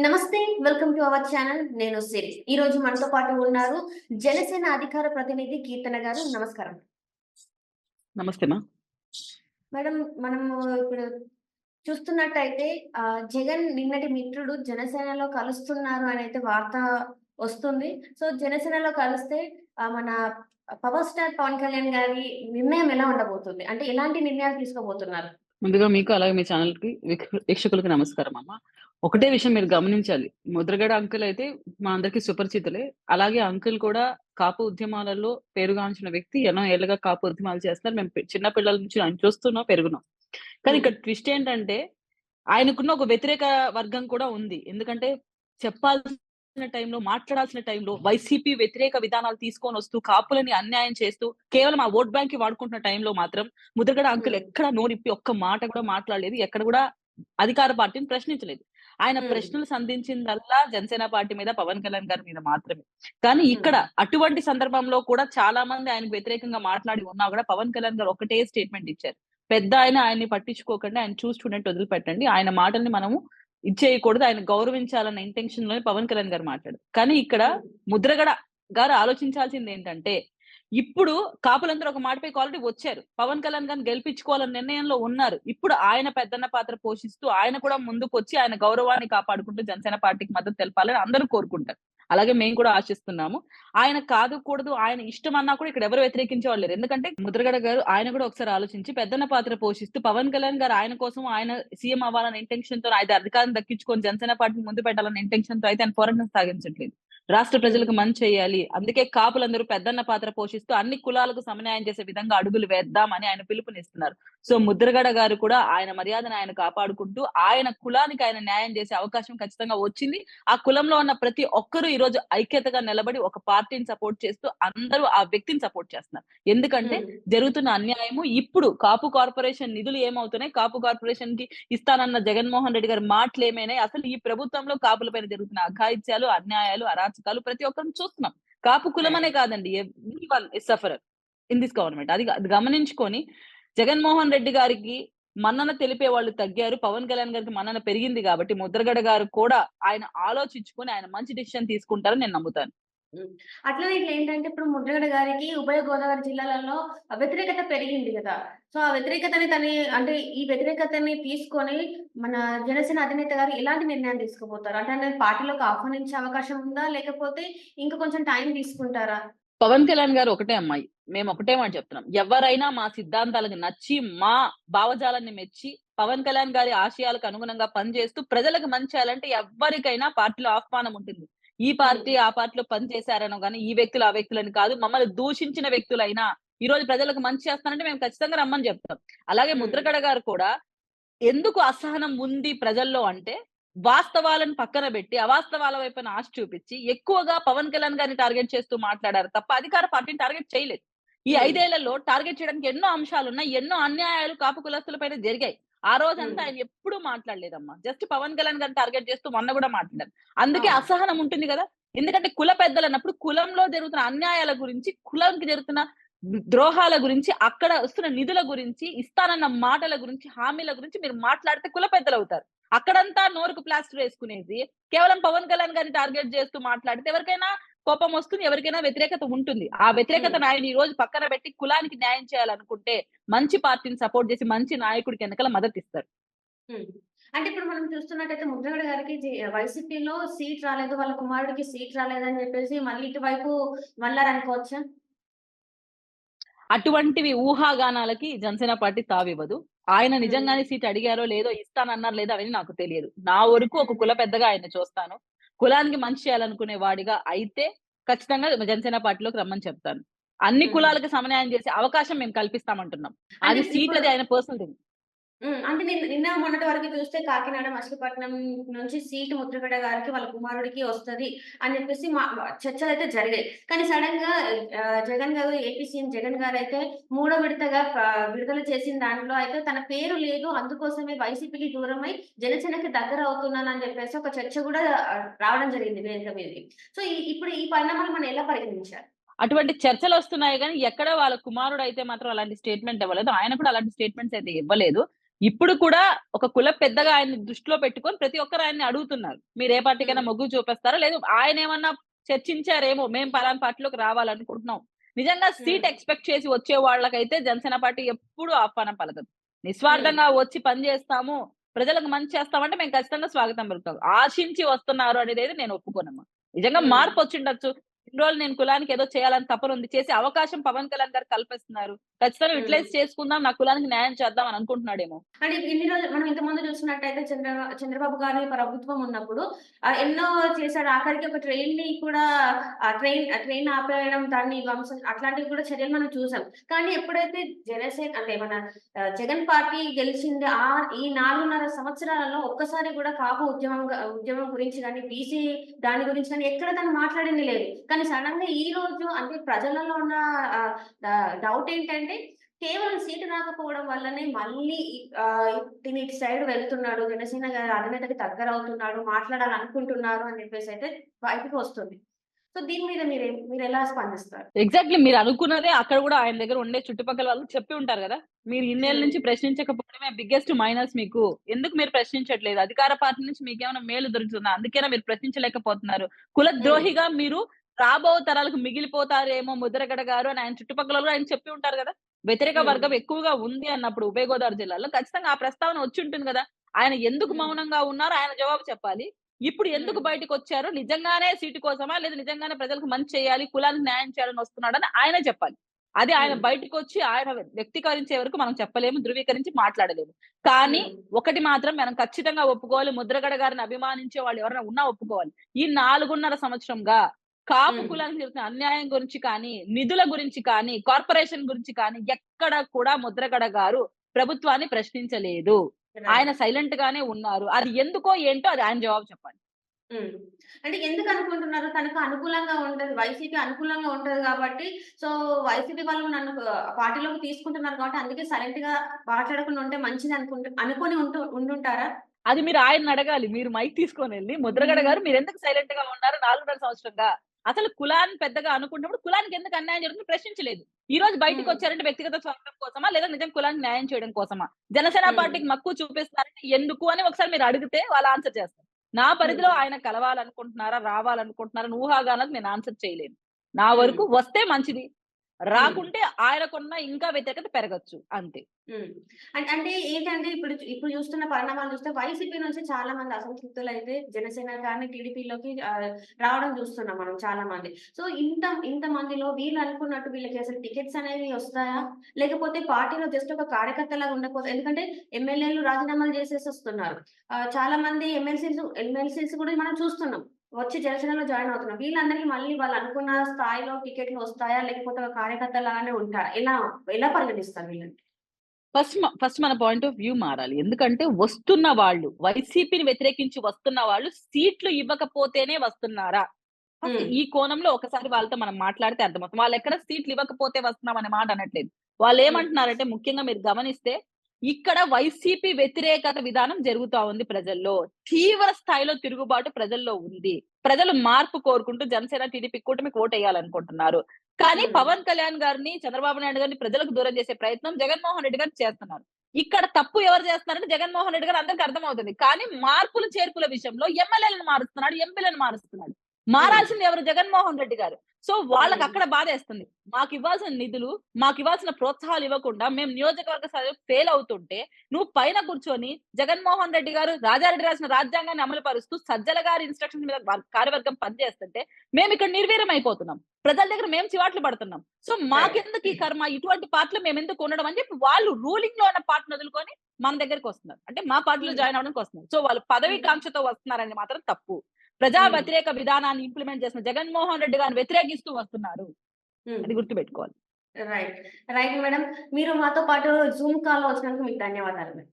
నమస్తే welcome to our channel. నేను సిరి. ఈ రోజు మనతో పాటు ఉన్నారు జనసేన అధికార ప్రతినిధి కీర్తన గారు. నమస్కారం. నమస్తే మేడం మనము ఇప్పుడు చూస్తున్నట్టయితే జగన్ నిన్నటి మిత్రుడు జనసేనలో కలుస్తున్నారు అని అయితే వార్త వస్తుంది. సో జనసేనలో కలిస్తే మన పవర్ స్టార్ పవన్ కళ్యాణ్ గారి నిర్ణయం ఎలా ఉండబోతుంది? అంటే ఎలాంటి నిర్ణయాలు తీసుకోబోతున్నారు? ముందుగా మీకు అలాగే మీ ఛానల్కి వీక్ష- వీక్షకులకు నమస్కారం అమ్మ. ఒకటే విషయం మీరు గమనించాలి. ముద్రగడ అంకుల్ అయితే మా అందరికి సుపరిచితులే. అలాగే అంకుల్ కూడా కాపు ఉద్యమాలలో పేరుగాంచిన వ్యక్తి. ఎన్నో ఏళ్ళుగా కాపు ఉద్యమాలు చేస్తున్నారు. మేము చిన్న పిల్లల నుంచి ఆయన చూస్తున్నాం పెరుగున్నాం. కానీ ఇక్కడ ట్విస్ట్ ఏంటంటే ఆయనకున్న ఒక వ్యతిరేక వర్గం కూడా ఉంది. ఎందుకంటే చెప్పాల్సిన టైంలో మాట్లాడాల్సిన టైంలో వైసీపీ వ్యతిరేక విధానాలు తీసుకొని వస్తూ కాపులని అన్యాయం చేస్తూ కేవలం ఆ ఓట్ బ్యాంక్కి వాడుకుంటున్న టైంలో మాత్రం ముద్రగడ అంకుల్. ఎక్కడ నోరిప్పి ఒక్క మాట కూడా మాట్లాడలేదు. ఎక్కడ కూడా అధికార పార్టీని ప్రశ్నించలేదు. ఆయన. ప్రశ్నలు సంధించిందల్లా జనసేన పార్టీ మీద పవన్ కళ్యాణ్ గారి మీద మాత్రమే. కానీ ఇక్కడ అటువంటి సందర్భంలో కూడా చాలా మంది ఆయనకు వ్యతిరేకంగా మాట్లాడి ఉన్నా కూడా పవన్ కళ్యాణ్ గారు ఒకటే స్టేట్మెంట్ ఇచ్చారు. పెద్ద ఆయన ఆయన్ని పట్టించుకోకండి ఆయన చూసి చూడండి వదిలిపెట్టండి. ఆయన మాటల్ని మనము ఇచ్చేయకూడదు ఆయన గౌరవించాలన్న ఇంటెన్షన్లోనే పవన్ కళ్యాణ్ గారు మాట్లాడు కానీ ఇక్కడ ముద్రగడ గారు ఆలోచించాల్సింది ఏంటంటే ఇప్పుడు కాపులందరూ ఒక మాటపై ఆల్రెడీ వచ్చారు. పవన్ కళ్యాణ్ గారిని గెలిపించుకోవాలన్న నిర్ణయంలో ఉన్నారు. ఇప్పుడు ఆయన పెద్దన్న పాత్ర పోషిస్తూ ఆయన కూడా ముందుకు వచ్చి ఆయన గౌరవాన్ని కాపాడుకుంటూ జనసేన పార్టీకి మద్దతు తెలపాలని అందరూ కోరుకుంటారు. అలాగే మేము కూడా ఆశిస్తున్నాము. ఆయన కాదుకూడదు ఆయన ఇష్టం అన్నా కూడా ఇక్కడ ఎవరు వ్యతిరేకించే వాళ్ళు లేరు. ఎందుకంటే ముద్రగడ గారు ఆయన కూడా ఒకసారి ఆలోచించి పెద్దన్న పాత్ర పోషిస్తూ పవన్ కళ్యాణ్ గారు ఆయన కోసం ఆయన సీఎం అవ్వాలనే ఇంటెన్షన్తో అయితే అధికారం దక్కించుకొని జనసేన పార్టీని ముందు పెట్టాలనే ఇంటెన్షన్తో అయితే ఆయన పోరాటం సాగించట్లేదు. రాష్ట్ర ప్రజలకు మంచి చేయాలి. అందుకే కాపులందరూ పెద్దన్న పాత్ర పోషిస్తూ అన్ని కులాలకు సమన్యాయం చేసే విధంగా అడుగులు వేద్దామని ఆయన పిలుపునిస్తున్నారు. సో ముద్రగడ గారు కూడా ఆయన మర్యాదను ఆయన కాపాడుకుంటూ ఆయన కులానికి ఆయన న్యాయం చేసే అవకాశం ఖచ్చితంగా వచ్చింది. ఆ కులంలో ఉన్న ప్రతి ఒక్కరూ ఈ రోజు ఐక్యతగా నిలబడి ఒక పార్టీని సపోర్ట్ చేస్తూ అందరూ ఆ వ్యక్తిని సపోర్ట్ చేస్తున్నారు. ఎందుకంటే జరుగుతున్న అన్యాయము ఇప్పుడు కాపు కార్పొరేషన్ నిధులు ఏమవుతున్నాయి? కాపు కార్పొరేషన్కి ఇస్తానన్న జగన్మోహన్ రెడ్డి గారి మాటలు ఏమైనాయి అసలు ఈ ప్రభుత్వంలో కాపుల పైన జరుగుతున్న అఘాయిత్యాలు అన్యాయాలు అరాచకాలు ప్రతి ఒక్కరిని చూస్తున్నాం. కాపు కులం అనే కాదండి. Every one is sufferer in this government అది అది గమనించుకొని జగన్మోహన్ రెడ్డి గారికి మన్నన తెలిపే వాళ్ళు తగ్గారు. పవన్ కళ్యాణ్ గారికి మన్నన పెరిగింది కాబట్టి ముద్రగడ గారు కూడా ఆయన ఆలోచించుకొని ఆయన మంచి డిసిషన్ తీసుకుంటారని నేను నమ్ముతాను. అట్లనే ఇట్లా ఏంటంటే ఇప్పుడు ముద్రగడ గారికి ఉభయ గోదావరి జిల్లాలలో వ్యతిరేకత పెరిగింది కదా. సో ఆ వ్యతిరేకతని తని అంటే ఈ వ్యతిరేకతని తీసుకొని మన జనసేన అధినేత గారు ఎలాంటి నిర్ణయం తీసుకోబోతారు అంటే పార్టీలోకి ఆహ్వానించే అవకాశం ఉందా? లేకపోతే ఇంకా కొంచెం టైం తీసుకుంటారా? పవన్ కళ్యాణ్ గారు ఒకటే అమ్మాయి. మేము ఒకటే మాట చెప్తున్నాం. ఎవరైనా మా సిద్ధాంతాలకు నచ్చి మా భావజాలాన్ని మెచ్చి పవన్ కళ్యాణ్ గారి ఆశయాలకు అనుగుణంగా పనిచేస్తూ ప్రజలకు మంచి చేయాలంటే ఎవరికైనా పార్టీలో ఆహ్వానం ఉంటుంది. ఈ పార్టీ ఆ పార్టీలో పని చేశారనో కానీ ఈ వ్యక్తులు ఆ వ్యక్తులని కాదు. మమ్మల్ని దూషించిన వ్యక్తులైనా ఈ రోజు ప్రజలకు మంచి చేస్తానంటే మేము ఖచ్చితంగా రమ్మని చెప్తాం. అలాగే. ముద్రగడ గారు కూడా ఎందుకు అసహనం ఉంది ప్రజల్లో అంటే వాస్తవాలను పక్కన పెట్టి అవాస్తవాల వైపున ఆశ చూపించి ఎక్కువగా పవన్ కళ్యాణ్ గారిని టార్గెట్ చేస్తూ మాట్లాడారు తప్ప అధికార పార్టీని టార్గెట్ చేయలేదు. ఈ. ఐదేళ్ళలో టార్గెట్ చేయడానికి ఎన్నో అంశాలు ఉన్నాయి ఎన్నో అన్యాయాలు కాపు కులస్తుల పైన జరిగాయి. ఆ రోజంతా. ఆయన ఎప్పుడూ మాట్లాడలేదమ్మా. జస్ట్ పవన్ కళ్యాణ్ గారిని టార్గెట్ చేస్తూ మొన్న కూడా మాట్లాడారు. అందుకే. అసహనం ఉంటుంది కదా. ఎందుకంటే కుల పెద్దలు అన్నప్పుడు కులంలో జరుగుతున్న అన్యాయాల గురించి కులంకి జరుగుతున్న ద్రోహాల గురించి అక్కడ వస్తున్న నిధుల గురించి ఇస్తానన్న మాటల గురించి హామీల గురించి మీరు మాట్లాడితే కుల పెద్దలు అవుతారు. అక్కడంతా నోరుకు ప్లాస్టర్ వేసుకునేసి కేవలం పవన్ కళ్యాణ్ గారిని టార్గెట్ చేస్తూ మాట్లాడితే ఎవరికైనా కోపం వస్తుంది ఎవరికైనా వ్యతిరేకత ఉంటుంది. ఆ వ్యతిరేకత ఆయన ఈ రోజు పక్కన పెట్టి కులానికి న్యాయం చేయాలనుకుంటే మంచి పార్టీని సపోర్ట్ చేసి మంచి నాయకుడికి వెనకాల మద్దతు ఇస్తారు. అంటే ఇప్పుడు మనం చూస్తున్నట్టయితే ముద్రగడ గారికి వైసీపీలో సీట్ రాలేదు వాళ్ళ కుమారుడికి సీట్ రాలేదని చెప్పేసి మళ్ళీ ఇటువైపు మళ్ళారనుకోవచ్చా అటువంటివి ఊహాగానాలకి జనసేన పార్టీ తావివ్వదు. ఆయన నిజంగానే సీట్ అడిగారో లేదో ఇస్తానన్నారు లేదో అవన్నీ నాకు తెలియదు. నా వరకు ఒక కుల పెద్దగా ఆయన చూస్తాను. కులానికి మంచి చేయాలనుకునే వాడిగా అయితే ఖచ్చితంగా జనసేన పార్టీలోకి రమ్మని చెప్తాను. అన్ని. కులాలకు సమన్యాయం చేసే అవకాశం మేము కల్పిస్తామంటున్నాం. అది సీట్ అది ఆయన పర్సనల్ థింగ్ అంటే నిన్న నిన్న మొన్నటి వరకు చూస్తే కాకినాడ మచిలీపట్నం నుంచి సీటు ముద్రగడ గారికి వాళ్ళ కుమారుడికి వస్తది అని చెప్పేసి మా మా చర్చలు అయితే జరిగాయి. కానీ సడన్గా జగన్ గారు ఏపీ సీఎం జగన్ గారు అయితే మూడో విడతగా విడుదల చేసిన దాంట్లో అయితే తన పేరు లేదు అందుకోసమే వైసీపీకి దూరమై జనసేనకి దగ్గర అవుతున్నాను అని చెప్పేసి ఒక చర్చ కూడా రావడం జరిగింది వేదిక మీదకి. సో ఇప్పుడు ఈ పరిణామాలు మనం ఎలా పరిగణించాలి? అటువంటి చర్చలు వస్తున్నాయి కానీ ఎక్కడ వాళ్ళ కుమారుడు అయితే మాత్రం అలాంటి స్టేట్మెంట్ ఇవ్వలేదు. ఆయన కూడా అలాంటి స్టేట్మెంట్స్ అయితే ఇవ్వలేదు. ఇప్పుడు కూడా ఒక కుల పెద్దగా ఆయన దృష్టిలో పెట్టుకొని ప్రతి ఒక్కరు ఆయన్ని అడుగుతున్నారు. మీరు ఏ పార్టీకైనా. మొగ్గు చూపిస్తారా? లేదు ఆయన ఏమన్నా చర్చించారేమో మేము పలానా పార్టీలోకి రావాలనుకుంటున్నాం. నిజంగా సీట్. ఎక్స్పెక్ట్ చేసి వచ్చే వాళ్ళకైతే జనసేన పార్టీ ఎప్పుడు ఆహ్వానం పలకదు. నిస్వార్థంగా వచ్చి పని చేస్తాము ప్రజలకు మంచి చేస్తామంటే మేము ఖచ్చితంగా స్వాగతం పలుకుతాం. ఆశించి వస్తున్నారు అనేది నేను ఒప్పుకోనమ్మా. నిజంగా. మార్పు వచ్చిండొచ్చు. ఇన్ని రోజులు నేను కులానికి ఏదో చేయాలని తపన ఉంది. చేసే అవకాశం పవన్ కళ్యాణ్ గారు కల్పిస్తున్నారు. ఖచ్చితంగా. యూటిలైజ్ చేసుకుందాం. నా కులానికి న్యాయం చేద్దాం అని అనుకుంటున్నాడేమో. అంటే ఇన్ని రోజులు మనం ఇంతకుముందు చూసినట్టయితే చంద్ర చంద్రబాబు గారి ప్రభుత్వం ఉన్నప్పుడు ఎన్నో చేశాడు ఆఖరికి ఒక ట్రైన్ని కూడా ఆ ట్రైన్ ట్రైన్ ఆపేయడం దాన్ని ధ్వంసం అట్లాంటివి కూడా చర్యలు మనం చూసాం. కానీ ఎప్పుడైతే జనసేన అంటే మన జగన్ పార్టీ గెలిచింది ఆ ఈ నాలుగున్నర సంవత్సరాలలో ఒక్కసారి కూడా కాపు ఉద్యమం ఉద్యమం గురించి కానీ బీసీ దాని గురించి కానీ ఎక్కడ తను మాట్లాడింది లేదు. కానీ సడన్గా ఈ రోజు అంటే ప్రజలలో ఉన్న డౌట్ ఏంటంటే కేవలం సీటు రాకపోవడం వల్లనే మళ్ళీ ఇటు సైడ్ వెళ్తున్నాడు జనసేన గారి అధినేతకి దగ్గర అవుతున్నాడు మాట్లాడాలనుకుంటున్నారు అని చెప్పేసి అయితే బయటకు వస్తుంది. సో దీని మీద మీరు మీరు ఎలా స్పందిస్తారు? ఎగ్జాక్ట్లీ మీరు అనుకున్నదే అక్కడ కూడా ఆయన దగ్గర ఉండే చుట్టుపక్కల వాళ్ళు చెప్పి ఉంటారు కదా. మీరు ఇన్నేళ్ళ నుంచి ప్రశ్నించకపోవడమే బిగ్గెస్ట్ మైనస్ మీకు. ఎందుకు మీరు ప్రశ్నించట్లేదు? అధికార పార్టీ నుంచి మీకేమైనా మేలు దొరుకుతుందా? అందుకేనా మీరు ప్రశ్నించలేకపోతున్నారు. కుల ద్రోహిగా మీరు రాబో తరాలకు మిగిలిపోతారేమో ముద్రగడ గారు అని ఆయన చుట్టుపక్కల ఆయన చెప్పి ఉంటారు కదా. వ్యతిరేక. వర్గం ఎక్కువగా ఉంది అన్నప్పుడు ఉభయ గోదావరి జిల్లాలో ఖచ్చితంగా ఆ ప్రస్తావన వచ్చి ఉంటుంది కదా. ఆయన ఎందుకు. మౌనంగా ఉన్నారో ఆయన జవాబు చెప్పాలి. ఇప్పుడు ఎందుకు. బయటకు వచ్చారు? నిజంగానే సీటు కోసమా? లేదా నిజంగానే ప్రజలకు మంచి చేయాలి కులానికి న్యాయం చేయాలని వస్తున్నాడని ఆయనే చెప్పాలి. అది ఆయన. బయటకు వచ్చి ఆయన వ్యక్తీకరించే వరకు మనం చెప్పలేము ధృవీకరించి మాట్లాడలేము. కానీ ఒకటి మాత్రం మనం ఖచ్చితంగా ఒప్పుకోవాలి. ముద్రగడ గారిని అభిమానించే వాళ్ళు ఎవరైనా ఉన్నా ఒప్పుకోవాలి. ఈ నాలుగున్నర సంవత్సరంగా కాపు. కులానికి జరుగుతున్న అన్యాయం గురించి కానీ నిధుల గురించి కానీ కార్పొరేషన్ గురించి కానీ ఎక్కడ కూడా ముద్రగడ గారు ప్రభుత్వాన్ని ప్రశ్నించలేదు. ఆయన సైలెంట్ గానే ఉన్నారు. అది ఎందుకో ఏంటో అది ఆయన జవాబు చెప్పాలి. ఉమ్. అంటే ఎందుకు అనుకుంటున్నారు? తనకు అనుకూలంగా ఉంటది. వైసీపీ అనుకూలంగా ఉంటది కాబట్టి సో వైసీపీ వాళ్ళు నన్ను పార్టీలోకి తీసుకుంటున్నారు కాబట్టి అందుకే సైలెంట్గా మాట్లాడకుండా ఉంటే మంచిది అనుకుంటు అనుకొని ఉంటూ ఉండుంటారా? అది మీరు ఆయన అడగాలి. మీరు మైక్ తీసుకొని వెళ్ళి ముద్రగడ గారు మీరు ఎందుకు సైలెంట్గా ఉన్నారు నాలుగున్నర సంవత్సరంగా? అసలు కులాన్ని పెద్దగా అనుకుంటున్నప్పుడు కులానికి ఎందుకు అన్యాయం జరుగుతుంది ప్రశ్నించలేదు. ఈ రోజు బయటకు. వచ్చారంటే వ్యక్తిగత స్వార్థం కోసమా? లేదా నిజం కులానికి న్యాయం చేయడం కోసమా? జనసేన. పార్టీకి మక్కువ చూపిస్తున్నారంటే ఎందుకు అని ఒకసారి మీరు అడిగితే వాళ్ళు ఆన్సర్ చేస్తారు. నా పరిధిలో. ఆయన కలవాలనుకుంటున్నారా రావాలనుకుంటున్నారా ఊహాగానాలకు నేను ఆన్సర్ చేయలేను. నా వరకు వస్తే మంచిది. రాకుంటే ఆయనకున్న ఇంకా వ్యతిరేకత పెరగచ్చు. అంతే. అంటే ఏంటంటే ఇప్పుడు ఇప్పుడు చూస్తున్న పరిణామాలు చూస్తే వైసీపీ నుంచి చాలా మంది అసంతృప్తులు అయితే జనసేన కానీ టీడీపీలోకి రావడం చూస్తున్నాం మనం చాలా మంది. సో ఇంత ఇంత మందిలో వీళ్ళు అనుకున్నట్టు వీళ్ళకి అసలు టికెట్స్ అనేవి వస్తాయా? లేకపోతే పార్టీలో జస్ట్ ఒక కార్యకర్తలాగా ఉండకపోతే ఎందుకంటే ఎమ్మెల్యేలు రాజీనామాలు చేసేసి వస్తున్నారు. చాలా మంది ఎమ్మెల్సీస్ ఎమ్మెల్సీస్ కూడా మనం చూస్తున్నాం. వచ్చి జనసేనలో జాయిన్ అవుతున్నారు వీళ్ళందరికీ మళ్ళీ వాళ్ళు అనుకున్న స్థాయిలో టికెట్లు వస్తాయా? లేకపోతే ఒక కార్యకర్తలాగానే ఉంటారా? ఎలా ఎలా పరిగణిస్తారు వీళ్ళని? ఫస్ట్ ఫస్ట్ మన పాయింట్ ఆఫ్ వ్యూ మారాలి. ఎందుకంటే వస్తున్న వాళ్ళు వైసీపీని వ్యతిరేకించి వస్తున్న వాళ్ళు సీట్లు ఇవ్వకపోతేనే వస్తున్నారా. ఈ కోణంలో ఒకసారి వాళ్ళతో మనం మాట్లాడితే అర్థమవుతుంది. వాళ్ళు ఎక్కడ సీట్లు ఇవ్వకపోతే వస్తున్నాం అనే మాట అనట్లేదు. వాళ్ళు ఏమంటున్నారంటే ముఖ్యంగా మీరు గమనిస్తే ఇక్కడ వైసీపీ వ్యతిరేకత విధానం జరుగుతా ఉంది ప్రజల్లో. తీవ్ర స్థాయిలో తిరుగుబాటు ప్రజల్లో ఉంది. ప్రజలు మార్పు కోరుకుంటూ జనసేన టీడీపీ కూటమికి ఓటు వేయాలనుకుంటున్నారు కానీ. పవన్ కళ్యాణ్ గారిని చంద్రబాబు నాయుడు గారిని ప్రజలకు దూరం చేసే ప్రయత్నం జగన్మోహన్ రెడ్డి గారు చేస్తున్నారు. ఇక్కడ తప్పు ఎవరు చేస్తున్నారంటే జగన్మోహన్ రెడ్డి గారు అందరికి అర్థమవుతుంది. కానీ మార్పులు చేర్పుల విషయంలో ఎమ్మెల్యేలను మారుస్తున్నాడు ఎంపీలను మారుస్తున్నాడు. మారాల్సింది ఎవరు? జగన్మోహన్ రెడ్డి గారు. సో వాళ్ళకి Hmm. అక్కడ బాధేస్తుంది మాకు ఇవ్వాల్సిన నిధులు మాకు ఇవ్వాల్సిన ప్రోత్సాహాలు ఇవ్వకుండా మేము నియోజకవర్గ ఫెయిల్ అవుతుంటే నువ్వు పైన కూర్చొని జగన్మోహన్ రెడ్డి గారు రాజారెడ్డి రాసిన రాజ్యాంగాన్ని అమలు పరుస్తూ సజ్జల గారి ఇన్స్ట్రక్షన్ మీద వర్- కార్యవర్గం పనిచేస్తుంటే మేము ఇక్కడ నిర్వీర్యం అయిపోతున్నాం. ప్రజల దగ్గర మేము చివాట్లు పడుతున్నాం. సో మాకెందుకు ఈ కర్మ? ఇటువంటి పార్టీలు మేము ఎందుకు ఉండడం అని చెప్పి వాళ్ళు రూలింగ్లో ఉన్న పార్టీని వదులుకొని మన దగ్గరికి వస్తున్నారు. అంటే మా పార్టీలో Hmm. జాయిన్ అవడానికి వస్తున్నారు. సో వాళ్ళు పదవి కాంక్షతో వస్తున్నారని మాత్రం తప్పు. ప్రజా. వ్యతిరేక విధానాన్ని ఇంప్లిమెంట్ చేసిన జగన్మోహన్ రెడ్డి గారిని వ్యతిరేకిస్తూ వస్తున్నారు. అది గుర్తుపెట్టుకోవాలి. రైట్. రైట్ మేడం మీరు మాతో పాటు జూమ్ కాల్ వచ్చినందుకు మీకు ధన్యవాదాలు మేడం.